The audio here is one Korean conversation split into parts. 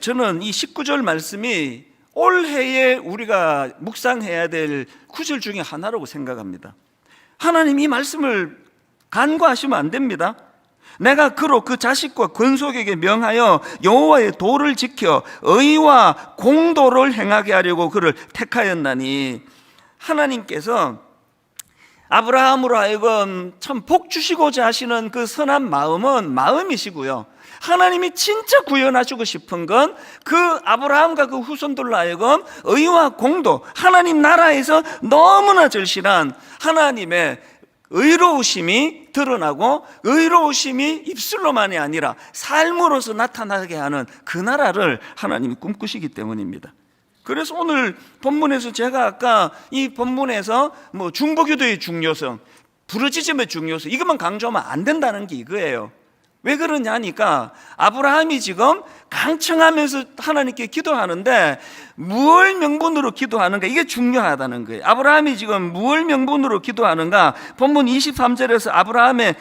저는 이 19절 말씀이 올해에 우리가 묵상해야 될 구절 중에 하나라고 생각합니다. 하나님 이 말씀을 간과하시면 안 됩니다. 내가 그로 그 자식과 권속에게 명하여 여호와의 도를 지켜 의와 공도를 행하게 하려고 그를 택하였나니 하나님께서 아브라함으로 하여금 참 복 주시고자 하시는 그 선한 마음은 마음이시고요. 하나님이 진짜 구현하시고 싶은 건 그 아브라함과 그 후손들로 하여금 의와 공도, 하나님 나라에서 너무나 절실한 하나님의 의로우심이 드러나고 의로우심이 입술로만이 아니라 삶으로서 나타나게 하는 그 나라를 하나님이 꿈꾸시기 때문입니다. 그래서 오늘 본문에서 제가 아까 이 본문에서 뭐 중보기도의 중요성, 부르짖음의 중요성 이것만 강조하면 안 된다는 게 이거예요. 왜 그러냐니까 아브라함이 지금 강청하면서 하나님께 기도하는데 무얼 명분으로 기도하는가 이게 중요하다는 거예요. 아브라함이 지금 무얼 명분으로 기도하는가 본문 23절에서 아브라함의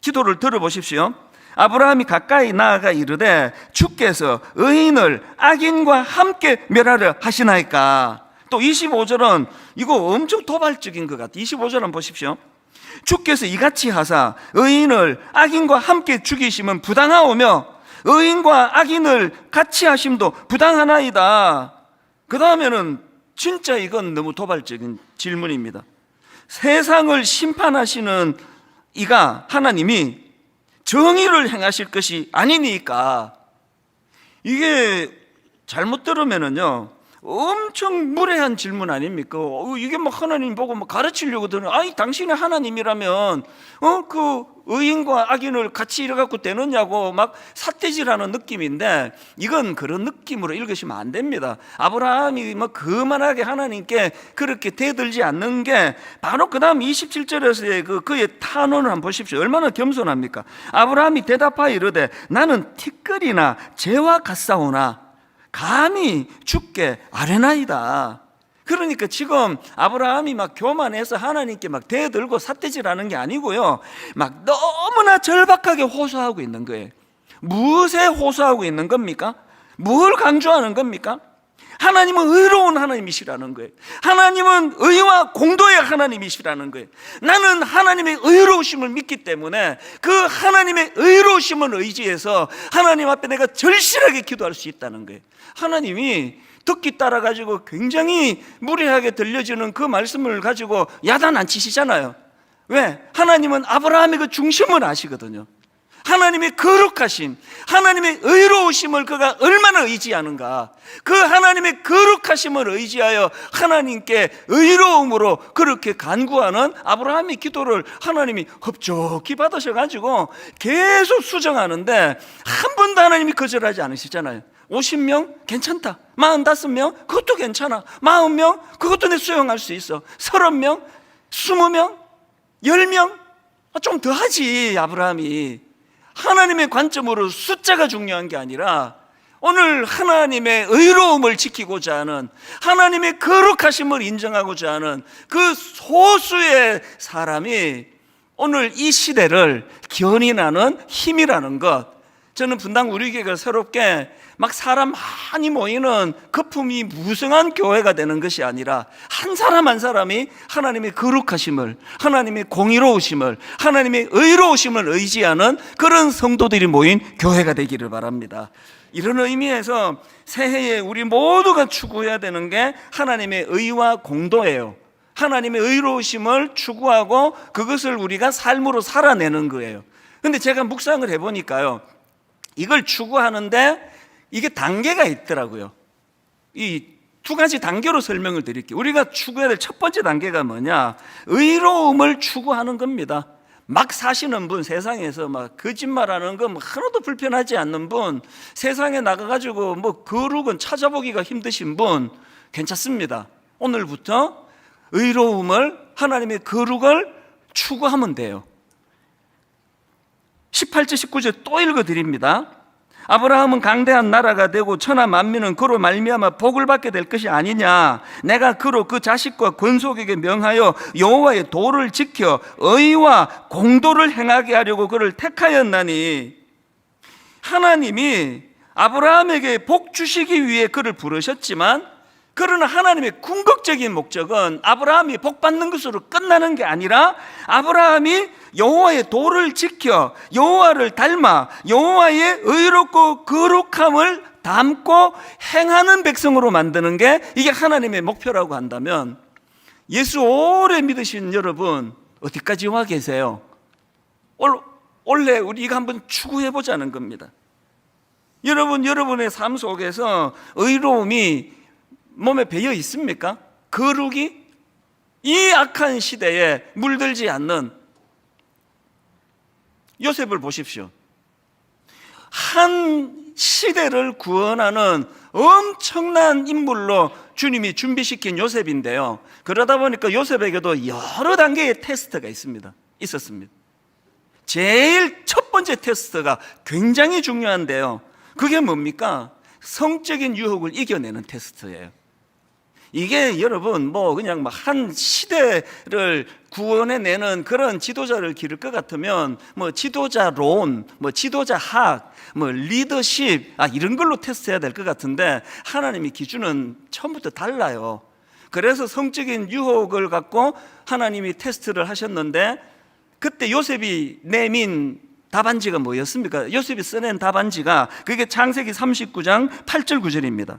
기도를 들어보십시오. 아브라함이 가까이 나아가 이르되 주께서 의인을 악인과 함께 멸하려 하시나이까. 또 25절은 이거 엄청 도발적인 것 같아요. 25절 한번 보십시오. 주께서 이같이 하사 의인을 악인과 함께 죽이시면 부당하오며 의인과 악인을 같이 하심도 부당하나이다. 그 다음에는 진짜 이건 너무 도발적인 질문입니다. 세상을 심판하시는 이가 하나님이 정의를 행하실 것이 아니니까 이게 잘못 들으면은요 엄청 무례한 질문 아닙니까? 어, 이게 막 하나님 보고 막 가르치려고 드는 아니 당신이 하나님이라면 어그 의인과 악인을 같이 이래갖고 되느냐고 막 삿대질하는 느낌인데 이건 그런 느낌으로 읽으시면 안 됩니다. 아브라함이 뭐 그만하게 하나님께 그렇게 대들지 않는 게 바로 그 다음 27절에서의 그 그의 탄원을 한번 보십시오. 얼마나 겸손합니까? 아브라함이 대답하여 이르되 나는 티끌이나 재와 같사오나 감히 죽게 아뢰나이다. 그러니까 지금 아브라함이 막 교만해서 하나님께 막 대들고 삿대질하는 게 아니고요. 막 너무나 절박하게 호소하고 있는 거예요. 무엇에 호소하고 있는 겁니까? 뭘 강조하는 겁니까? 하나님은 의로운 하나님이시라는 거예요. 하나님은 의와 공도의 하나님이시라는 거예요. 나는 하나님의 의로우심을 믿기 때문에 그 하나님의 의로우심을 의지해서 하나님 앞에 내가 절실하게 기도할 수 있다는 거예요. 하나님이 듣기 따라 가지고 굉장히 무례하게 들려지는 그 말씀을 가지고 야단 안 치시잖아요. 왜? 하나님은 아브라함의 그 중심을 아시거든요. 하나님의 거룩하심, 하나님의 의로우심을 그가 얼마나 의지하는가. 그 하나님의 거룩하심을 의지하여 하나님께 의로움으로 그렇게 간구하는 아브라함의 기도를 하나님이 흡족히 받으셔가지고 계속 수정하는데 한 번도 하나님이 거절하지 않으시잖아요. 50명 괜찮다. 45명 그것도 괜찮아. 40명 그것도 내 수용할 수 있어. 30명, 20명, 10명 좀 더 하지 아브라함이. 하나님의 관점으로 숫자가 중요한 게 아니라 오늘 하나님의 의로움을 지키고자 하는 하나님의 거룩하심을 인정하고자 하는 그 소수의 사람이 오늘 이 시대를 견인하는 힘이라는 것 저는 분당 우리 교회가 새롭게 막 사람 많이 모이는 거품이 무성한 교회가 되는 것이 아니라 한 사람 한 사람이 하나님의 거룩하심을 하나님의 공의로우심을 하나님의 의로우심을 의지하는 그런 성도들이 모인 교회가 되기를 바랍니다. 이런 의미에서 새해에 우리 모두가 추구해야 되는 게 하나님의 의와 공도예요. 하나님의 의로우심을 추구하고 그것을 우리가 삶으로 살아내는 거예요. 근데 제가 묵상을 해보니까요. 이걸 추구하는데 이게 단계가 있더라고요. 이 두 가지 단계로 설명을 드릴게요. 우리가 추구해야 될 첫 번째 단계가 뭐냐? 의로움을 추구하는 겁니다. 막 사시는 분, 세상에서 막 거짓말하는 거 뭐 하나도 불편하지 않는 분, 세상에 나가가지고 뭐 거룩은 찾아보기가 힘드신 분, 괜찮습니다. 오늘부터 의로움을, 하나님의 거룩을 추구하면 돼요. 18절, 19절 또 읽어 드립니다. 아브라함은 강대한 나라가 되고 천하 만민은 그로 말미암아 복을 받게 될 것이 아니냐 내가 그로 그 자식과 권속에게 명하여 여호와의 도를 지켜 의와 공도를 행하게 하려고 그를 택하였나니 하나님이 아브라함에게 복 주시기 위해 그를 부르셨지만 그러나 하나님의 궁극적인 목적은 아브라함이 복 받는 것으로 끝나는 게 아니라 아브라함이 여호와의 도를 지켜 여호와를 닮아 여호와의 의롭고 거룩함을 담고 행하는 백성으로 만드는 게 이게 하나님의 목표라고 한다면 예수 오래 믿으신 여러분 어디까지 와 계세요? 올- 원래 우리 이거 한번 추구해 보자는 겁니다. 여러분 여러분의 삶 속에서 의로움이 몸에 배어 있습니까? 거룩이 이 악한 시대에 물들지 않는 요셉을 보십시오. 한 시대를 구원하는 엄청난 인물로 주님이 준비시킨 요셉인데요. 그러다 보니까 요셉에게도 여러 단계의 테스트가 있습니다. 있었습니다. 제일 첫 번째 테스트가 굉장히 중요한데요. 그게 뭡니까? 성적인 유혹을 이겨내는 테스트예요. 이게 여러분 뭐 그냥 막 한 시대를 구원해 내는 그런 지도자를 기를 것 같으면 뭐 지도자론, 뭐 지도자학, 뭐 리더십 아 이런 걸로 테스트해야 될 것 같은데 하나님의 기준은 처음부터 달라요. 그래서 성적인 유혹을 갖고 하나님이 테스트를 하셨는데 그때 요셉이 내민 답안지가 뭐였습니까? 요셉이 써낸 답안지가 그게 창세기 39장 8절 9절입니다.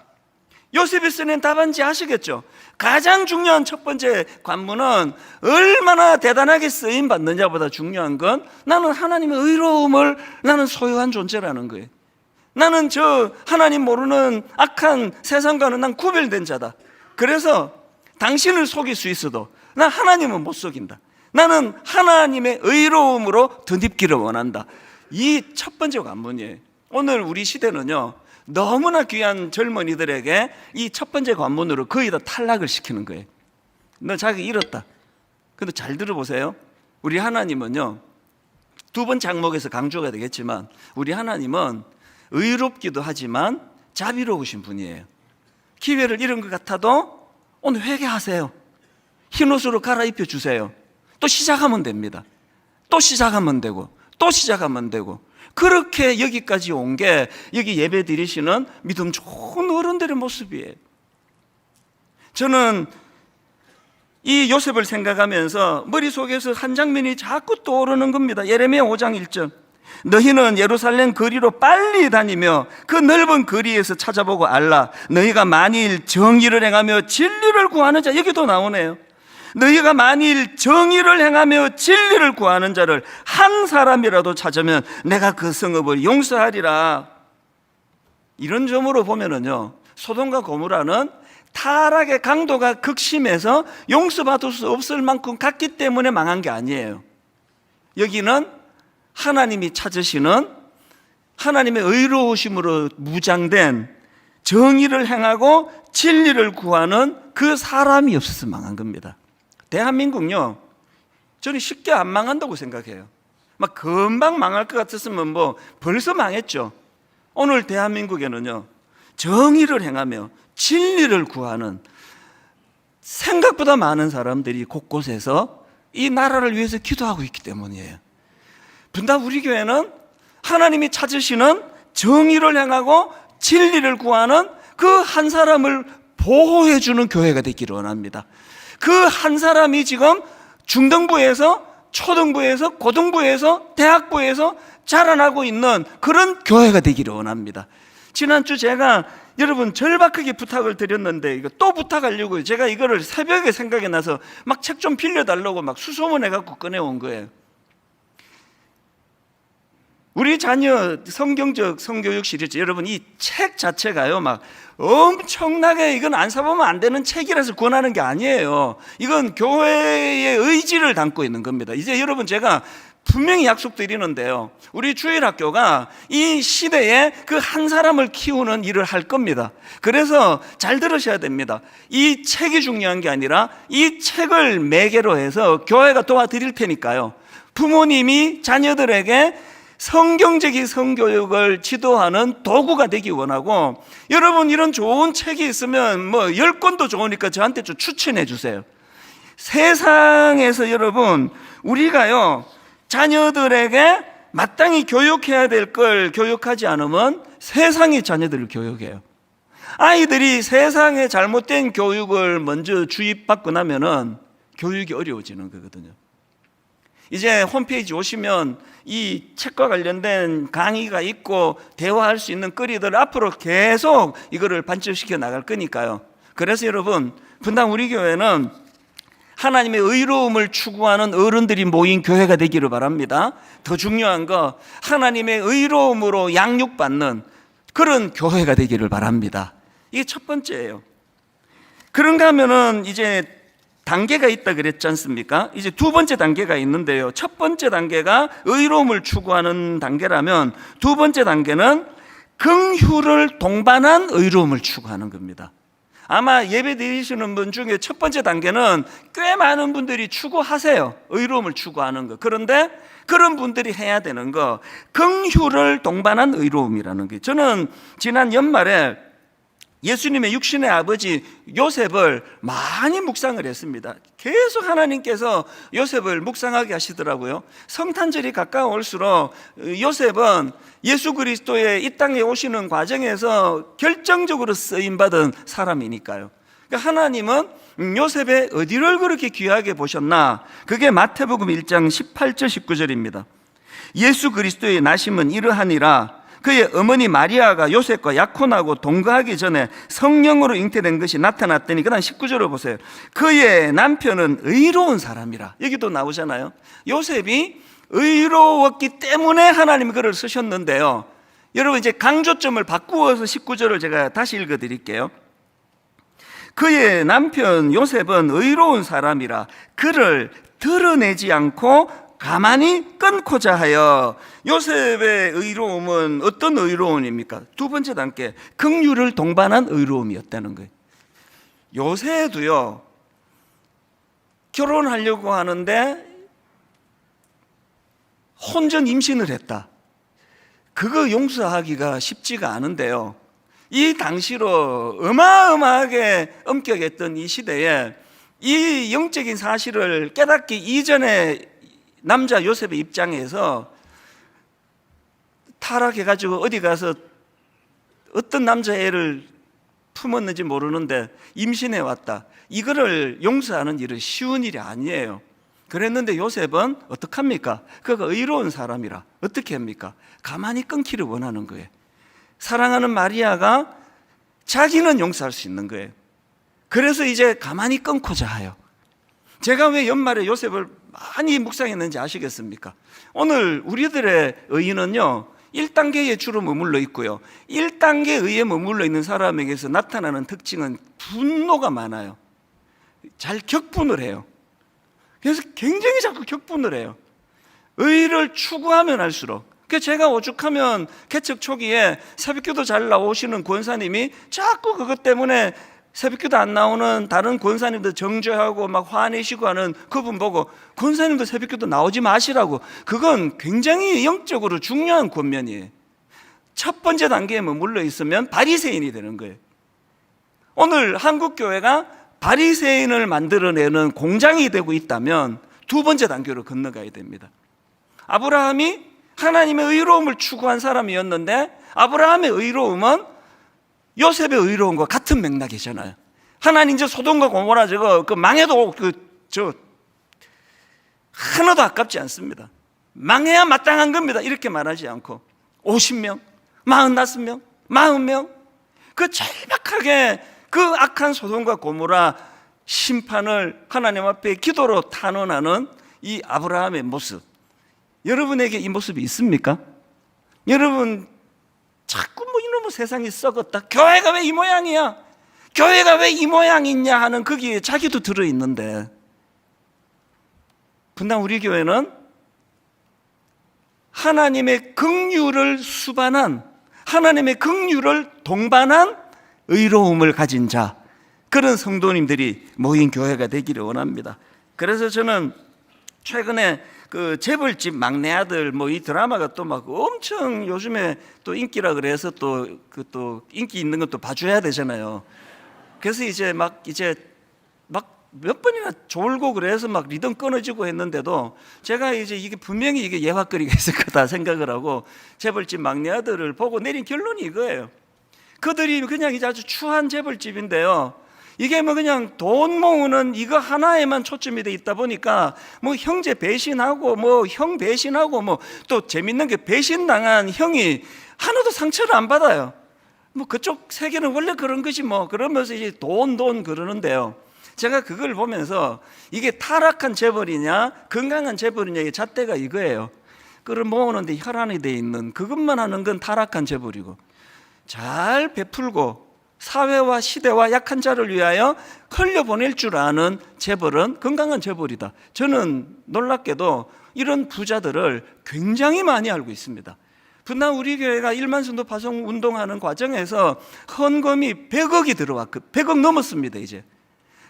요셉이 쓰는 답안지 아시겠죠? 가장 중요한 첫 번째 관문은 얼마나 대단하게 쓰임 받느냐보다 중요한 건 나는 하나님의 의로움을 나는 소유한 존재라는 거예요. 나는 저 하나님 모르는 악한 세상과는 난 구별된 자다. 그래서 당신을 속일 수 있어도 난 하나님은 못 속인다. 나는 하나님의 의로움으로 덧입기를 원한다. 이 첫 번째 관문이에요. 오늘 우리 시대는요, 너무나 귀한 젊은이들에게 이 첫 번째 관문으로 거의 다 탈락을 시키는 거예요. 너 자기 잃었다. 근데 잘 들어보세요. 우리 하나님은요, 두 번 장목에서 강조가 되겠지만, 우리 하나님은 의롭기도 하지만 자비로우신 분이에요. 기회를 잃은 것 같아도 오늘 회개하세요. 흰 옷으로 갈아입혀 주세요. 또 시작하면 됩니다. 또 시작하면 되고, 또 시작하면 되고. 그렇게 여기까지 온 게 여기 예배 드리시는 믿음 좋은 어른들의 모습이에요. 저는 이 요셉을 생각하면서 머릿속에서 한 장면이 자꾸 떠오르는 겁니다. 예레미야 5장 1절. 너희는 예루살렘 거리로 빨리 다니며 그 넓은 거리에서 찾아보고 알라. 너희가 만일 정의를 행하며 진리를 구하는 자, 여기도 나오네요. 너희가 만일 정의를 행하며 진리를 구하는 자를 한 사람이라도 찾으면 내가 그 성읍을 용서하리라. 이런 점으로 보면은요, 소돔과 고무라는 타락의 강도가 극심해서 용서받을 수 없을 만큼 갔기 때문에 망한 게 아니에요. 여기는 하나님이 찾으시는 하나님의 의로우심으로 무장된 정의를 행하고 진리를 구하는 그 사람이 없어서 망한 겁니다. 대한민국요, 저는 쉽게 안 망한다고 생각해요. 막 금방 망할 것 같았으면 뭐 벌써 망했죠. 오늘 대한민국에는요, 정의를 행하며 진리를 구하는 생각보다 많은 사람들이 곳곳에서 이 나라를 위해서 기도하고 있기 때문이에요. 분당 우리 교회는 하나님이 찾으시는 정의를 행하고 진리를 구하는 그 한 사람을 보호해 주는 교회가 되기를 원합니다. 그 한 사람이 지금 중등부에서 초등부에서 고등부에서 대학부에서 자라나고 있는 그런 교회가 되기를 원합니다. 지난주 제가 여러분 절박하게 부탁을 드렸는데 이거 또 부탁하려고 제가 이거를 새벽에 생각이 나서 막 책 좀 빌려달라고 막 수소문해 갖고 꺼내온 거예요. 우리 자녀 성경적 성교육 시리즈 여러분 이 책 자체가요 막 엄청나게 이건 안 사보면 안 되는 책이라서 권하는 게 아니에요. 이건 교회의 의지를 담고 있는 겁니다. 이제 여러분 제가 분명히 약속드리는데요. 우리 주일학교가 이 시대에 그 한 사람을 키우는 일을 할 겁니다. 그래서 잘 들으셔야 됩니다. 이 책이 중요한 게 아니라 이 책을 매개로 해서 교회가 도와드릴 테니까요. 부모님이 자녀들에게 성경적인 성교육을 지도하는 도구가 되기 원하고 여러분 이런 좋은 책이 있으면 뭐 열 권도 좋으니까 저한테 좀 추천해 주세요. 세상에서 여러분 우리가요 자녀들에게 마땅히 교육해야 될 걸 교육하지 않으면 세상이 자녀들을 교육해요. 아이들이 세상에 잘못된 교육을 먼저 주입받고 나면은 교육이 어려워지는 거거든요. 이제 홈페이지 오시면 이 책과 관련된 강의가 있고 대화할 수 있는 거리들 앞으로 계속 이거를 반점시켜 나갈 거니까요. 그래서 여러분, 분당 우리 교회는 하나님의 의로움을 추구하는 어른들이 모인 교회가 되기를 바랍니다. 더 중요한 거 하나님의 의로움으로 양육받는 그런 교회가 되기를 바랍니다. 이게 첫 번째예요. 그런가 하면은 이제 단계가 있다 그랬지 않습니까? 이제 두 번째 단계가 있는데요. 첫 번째 단계가 의로움을 추구하는 단계라면 두 번째 단계는 긍휼을 동반한 의로움을 추구하는 겁니다. 아마 예배 드리시는 분 중에 첫 번째 단계는 꽤 많은 분들이 추구하세요. 의로움을 추구하는 거. 그런데 그런 분들이 해야 되는 거, 긍휼을 동반한 의로움이라는 게. 저는 지난 연말에 예수님의 육신의 아버지 요셉을 많이 묵상을 했습니다. 계속 하나님께서 요셉을 묵상하게 하시더라고요. 성탄절이 가까울수록 요셉은 예수 그리스도의 이 땅에 오시는 과정에서 결정적으로 쓰임 받은 사람이니까요. 그러니까 하나님은 요셉의 어디를 그렇게 귀하게 보셨나? 그게 마태복음 1장 18절 19절입니다. 예수 그리스도의 나심은 이러하니라 그의 어머니 마리아가 요셉과 약혼하고 동거하기 전에 성령으로 잉태된 것이 나타났더니 그다음 19절을 보세요. 그의 남편은 의로운 사람이라. 여기도 나오잖아요. 요셉이 의로웠기 때문에 하나님이 그를 쓰셨는데요. 여러분 이제 강조점을 바꾸어서 19절을 제가 다시 읽어 드릴게요. 그의 남편 요셉은 의로운 사람이라 그를 드러내지 않고 가만히 끊고자 하여 요셉의 의로움은 어떤 의로움입니까? 두 번째 단계 긍휼을 동반한 의로움이었다는 거예요. 요새도요 결혼하려고 하는데 혼전 임신을 했다. 그거 용서하기가 쉽지가 않은데요. 이 당시로 어마어마하게 엄격했던 이 시대에 이 영적인 사실을 깨닫기 이전에 남자 요셉의 입장에서 타락해가지고 어디 가서 어떤 남자애를 품었는지 모르는데 임신해 왔다. 이거를 용서하는 일은 쉬운 일이 아니에요. 그랬는데 요셉은 어떡합니까? 그가 의로운 사람이라 어떻게 합니까? 가만히 끊기를 원하는 거예요. 사랑하는 마리아가 자기는 용서할 수 있는 거예요. 그래서 이제 가만히 끊고자 해요. 제가 왜 연말에 요셉을 많이 묵상했는지 아시겠습니까? 오늘 우리들의 의인은요, 1단계에 주로 머물러 있고요. 1단계 의에 머물러 있는 사람에게서 나타나는 특징은 분노가 많아요. 잘 격분을 해요. 그래서 굉장히 자꾸 격분을 해요. 의를 추구하면 할수록. 그 제가 오죽하면 개척 초기에 새벽기도 잘 나오시는 권사님이 자꾸 그것 때문에 새벽기도 안 나오는 다른 권사님들 정죄하고 막 화내시고 하는 그분 보고 권사님도 새벽기도 나오지 마시라고 그건 굉장히 영적으로 중요한 권면이에요. 첫 번째 단계에 머물러 있으면 바리새인이 되는 거예요. 오늘 한국 교회가 바리새인을 만들어내는 공장이 되고 있다면 두 번째 단계로 건너가야 됩니다. 아브라함이 하나님의 의로움을 추구한 사람이었는데 아브라함의 의로움은 요셉의 의로움과 같은 맥락이잖아요. 하나님 이제 소돔과 고모라 저거 그 망해도 그 저 하나도 아깝지 않습니다. 망해야 마땅한 겁니다. 이렇게 말하지 않고 50명, 45명, 40명 그 절박하게 그 악한 소돔과 고모라 심판을 하나님 앞에 기도로 탄원하는 이 아브라함의 모습 여러분에게 이 모습이 있습니까? 여러분 자꾸 세상이 썩었다. 교회가 왜 이 모양이야? 교회가 왜 이 모양이냐 하는 거기에 자기도 들어 있는데 분당 우리 교회는 하나님의 긍휼을 수반한 하나님의 긍휼을 동반한 의로움을 가진 자 그런 성도님들이 모인 교회가 되기를 원합니다. 그래서 저는 최근에 그 재벌집 막내 아들 뭐 이 드라마가 또 막 엄청 요즘에 또 인기라 그래서 또 그 또 인기 있는 것도 봐줘야 되잖아요. 그래서 이제 막 이제 막 몇 번이나 졸고 그래서 막 리듬 끊어지고 했는데도 제가 이제 이게 분명히 이게 예화거리가 있을 거다 생각을 하고 재벌집 막내 아들을 보고 내린 결론이 이거예요. 그들이 그냥 이제 아주 추한 재벌집인데요. 이게 뭐 그냥 돈 모으는 이거 하나에만 초점이 돼 있다 보니까 뭐 형제 배신하고 뭐 형 배신하고 뭐 또 재밌는 게 배신당한 형이 하나도 상처를 안 받아요. 뭐 그쪽 세계는 원래 그런 것이 뭐 그러면서 이제 돈 돈 그러는데요. 제가 그걸 보면서 이게 타락한 재벌이냐 건강한 재벌이냐의 잣대가 이거예요. 그걸 모으는데 혈안이 돼 있는 그것만 하는 건 타락한 재벌이고 잘 베풀고 사회와 시대와 약한 자를 위하여 흘려보낼 줄 아는 재벌은 건강한 재벌이다. 저는 놀랍게도 이런 부자들을 굉장히 많이 알고 있습니다. 분당 우리 교회가 1만 선도 파송 운동하는 과정에서 헌금이 100억이 들어왔고 100억 넘었습니다, 이제.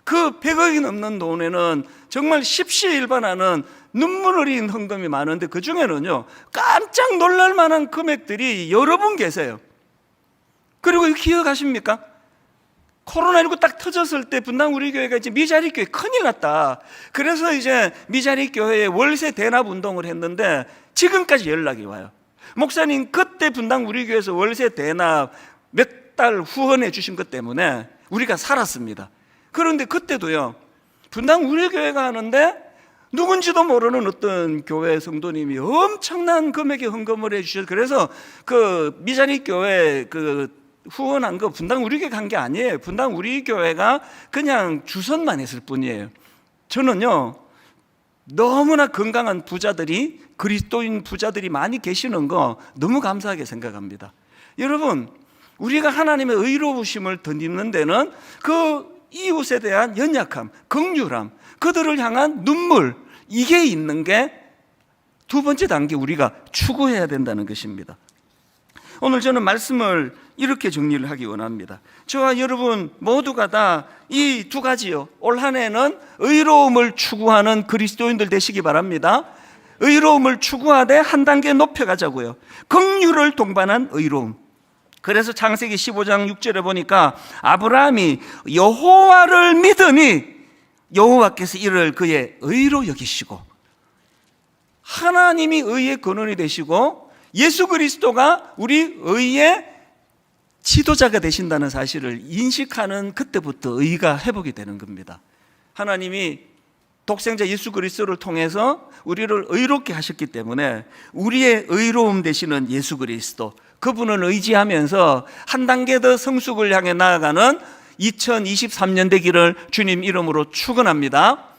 그 100억이 넘는 돈에는 정말 십시일반하는 눈물 흘린 헌금이 많은데 그 중에는요 깜짝 놀랄 만한 금액들이 여러 분 계세요. 그리고 기억하십니까? 코로나19 딱 터졌을 때 분당 우리 교회가 이제 미자리 교회 큰일 났다. 그래서 이제 미자리 교회에 월세 대납 운동을 했는데 지금까지 연락이 와요. 목사님 그때 분당 우리 교회에서 월세 대납 몇 달 후원해 주신 것 때문에 우리가 살았습니다. 그런데 그때도요. 분당 우리 교회가 하는데 누군지도 모르는 어떤 교회 성도님이 엄청난 금액의 헌금을 해 주셔서 그래서 그 미자리 교회 그 후원한 거 분당 우리 교회 간 게 아니에요. 분당 우리 교회가 그냥 주선만 했을 뿐이에요. 저는요 너무나 건강한 부자들이 그리스도인 부자들이 많이 계시는 거 너무 감사하게 생각합니다. 여러분 우리가 하나님의 의로우심을 덧입는 데는 그 이웃에 대한 연약함, 긍휼함, 그들을 향한 눈물 이게 있는 게 두 번째 단계 우리가 추구해야 된다는 것입니다. 오늘 저는 말씀을 이렇게 정리를 하기 원합니다. 저와 여러분 모두가 다 이 두 가지요. 올 한 해는 의로움을 추구하는 그리스도인들 되시기 바랍니다. 의로움을 추구하되 한 단계 높여가자고요. 긍휼을 동반한 의로움. 그래서 창세기 15장 6절에 보니까 아브라함이 여호와를 믿으니 여호와께서 이를 그의 의로 여기시고 하나님이 의의 근원이 되시고 예수 그리스도가 우리 의의 지도자가 되신다는 사실을 인식하는 그때부터 의가 회복이 되는 겁니다. 하나님이 독생자 예수 그리스도를 통해서 우리를 의롭게 하셨기 때문에 우리의 의로움 되시는 예수 그리스도 그분을 의지하면서 한 단계 더 성숙을 향해 나아가는 2023년 되기를 주님 이름으로 축원합니다.